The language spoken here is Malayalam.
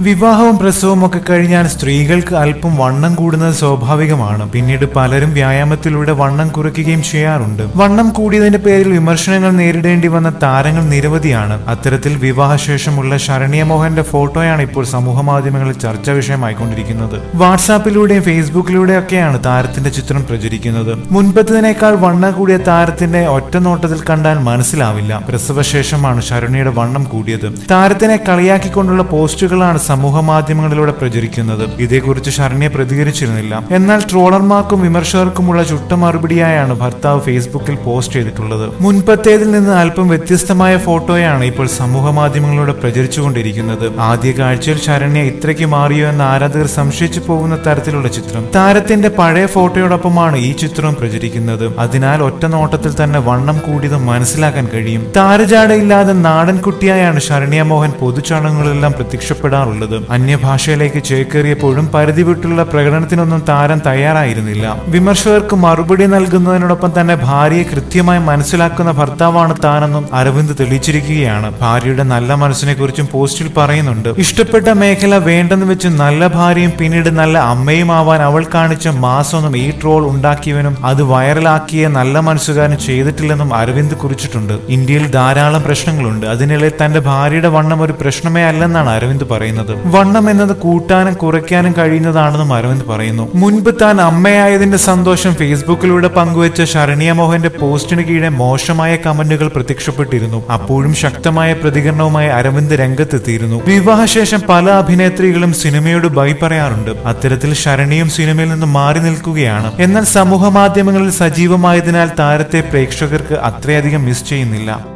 വിവാഹവും പ്രസവവും ഒക്കെ കഴിഞ്ഞാൽ സ്ത്രീകൾക്ക് അല്പം വണ്ണം കൂടുന്നത് സ്വാഭാവികമാണ്. പിന്നീട് പലരും വ്യായാമത്തിലൂടെ വണ്ണം കുറയ്ക്കുകയും ചെയ്യാറുണ്ട്. വണ്ണം കൂടിയതിന്റെ പേരിൽ വിമർശനങ്ങൾ നേരിടേണ്ടി വന്ന താരങ്ങൾ നിരവധിയാണ്. അത്തരത്തിൽ വിവാഹശേഷമുള്ള ശരണ്യ മോഹന്റെ ഫോട്ടോയാണ് ഇപ്പോൾ സമൂഹ മാധ്യമങ്ങളിൽ ചർച്ചാ വിഷയമായിക്കൊണ്ടിരിക്കുന്നത്. വാട്സാപ്പിലൂടെയും ഫേസ്ബുക്കിലൂടെയും ഒക്കെയാണ് താരത്തിന്റെ ചിത്രം പ്രചരിക്കുന്നത്. മുൻപത്തതിനേക്കാൾ വണ്ണം കൂടിയ താരത്തിന്റെ ഒറ്റ നോട്ടത്തിൽ കണ്ടാൽ മനസ്സിലാവില്ല. പ്രസവശേഷമാണ് ശരണ്യയുടെ വണ്ണം കൂടിയത്. താരത്തിനെ കളിയാക്കിക്കൊണ്ടുള്ള പോസ്റ്റുകളാണ് സമൂഹ മാധ്യമങ്ങളിലൂടെ പ്രചരിക്കുന്നത്. ഇതേക്കുറിച്ച് ശരണ്യ പ്രതികരിച്ചിരുന്നില്ല. എന്നാൽ ട്രോളർമാർക്കും വിമർശകർക്കുമുള്ള ചുട്ട മറുപടിയായാണ് ഭർത്താവ് ഫേസ്ബുക്കിൽ പോസ്റ്റ് ചെയ്തിട്ടുള്ളത്. മുൻപത്തേതിൽ നിന്ന് അല്പം വ്യത്യസ്തമായ ഫോട്ടോയാണ് ഇപ്പോൾ സമൂഹ മാധ്യമങ്ങളിലൂടെ പ്രചരിച്ചുകൊണ്ടിരിക്കുന്നത്. ആദ്യ കാഴ്ചയിൽ ശരണ്യ ഇത്രയ്ക്ക് മാറിയോ എന്ന് ആരാധകർ സംശയിച്ചു പോകുന്ന തരത്തിലുള്ള ചിത്രം. താരത്തിന്റെ പഴയ ഫോട്ടോയോടൊപ്പമാണ് ഈ ചിത്രം പ്രചരിക്കുന്നത്. അതിനാൽ ഒറ്റ നോട്ടത്തിൽ തന്നെ വണ്ണം കൂടിയത് മനസ്സിലാക്കാൻ കഴിയും. താരജാടയില്ലാതെ നാടൻ കുട്ടിയായാണ് ശരണ്യ മോഹൻ പൊതുചടങ്ങുകളെല്ലാം പ്രത്യക്ഷപ്പെടാറുള്ളത്. അന്യഭാഷയിലേക്ക് ചേക്കേറിയപ്പോഴും പരിധി വിട്ടുള്ള പ്രകടനത്തിനൊന്നും താരം തയ്യാറായിരുന്നില്ല. വിമർശകർക്ക് മറുപടി നൽകുന്നതിനോടൊപ്പം തന്നെ ഭാര്യയെ കൃത്യമായി മനസ്സിലാക്കുന്ന ഭർത്താവാണ് താനെന്നും അരവിന്ദ് തെളിയിച്ചിരിക്കുകയാണ്. ഭാര്യയുടെ നല്ല മനസ്സിനെ കുറിച്ചും പോസ്റ്റിൽ പറയുന്നുണ്ട്. ഇഷ്ടപ്പെട്ട മേഖല വേണ്ടെന്ന് വെച്ച് നല്ല ഭാര്യയും പിന്നീട് നല്ല അമ്മയും ആവാൻ അവൾ കാണിച്ച മാസമൊന്നും ഈ ട്രോൾ ഉണ്ടാക്കിയവനും അത് വൈറലാക്കിയ നല്ല മനസ്സുകാരൻ ചെയ്തിട്ടില്ലെന്നും അരവിന്ദ് കുറിച്ചിട്ടുണ്ട്. ഇന്ത്യയിൽ ധാരാളം പ്രശ്നങ്ങളുണ്ട്. അതിനിടെ തന്റെ ഭാര്യയുടെ വണ്ണം ഒരു പ്രശ്നമേ അല്ലെന്നാണ് അരവിന്ദ് പറയുന്നത്. വണ്ണം എന്നത് കൂട്ടാനും കുറയ്ക്കാനും കഴിയുന്നതാണെന്നും അരവിന്ദ് പറയുന്നു. മുൻപ് താൻ അമ്മയായതിന്റെ സന്തോഷം ഫേസ്ബുക്കിലൂടെ പങ്കുവച്ച ശരണ്യ മോഹന്റെ പോസ്റ്റിന് കീഴെ മോശമായ കമന്റുകൾ പ്രത്യക്ഷപ്പെട്ടിരുന്നു. അപ്പോഴും ശക്തമായ പ്രതികരണവുമായി അരവിന്ദ് രംഗത്തെത്തിയിരുന്നു. വിവാഹശേഷം പല അഭിനേത്രികളും സിനിമയോട് ബൈ പറയാറുണ്ട്. അത്തരത്തിൽ ശരണിയും സിനിമയിൽ നിന്ന് മാറി നിൽക്കുകയാണ്. എന്നാൽ സമൂഹ മാധ്യമങ്ങളിൽ സജീവമായതിനാൽ താരത്തെ പ്രേക്ഷകർക്ക് അത്രയധികം മിസ് ചെയ്യുന്നില്ല.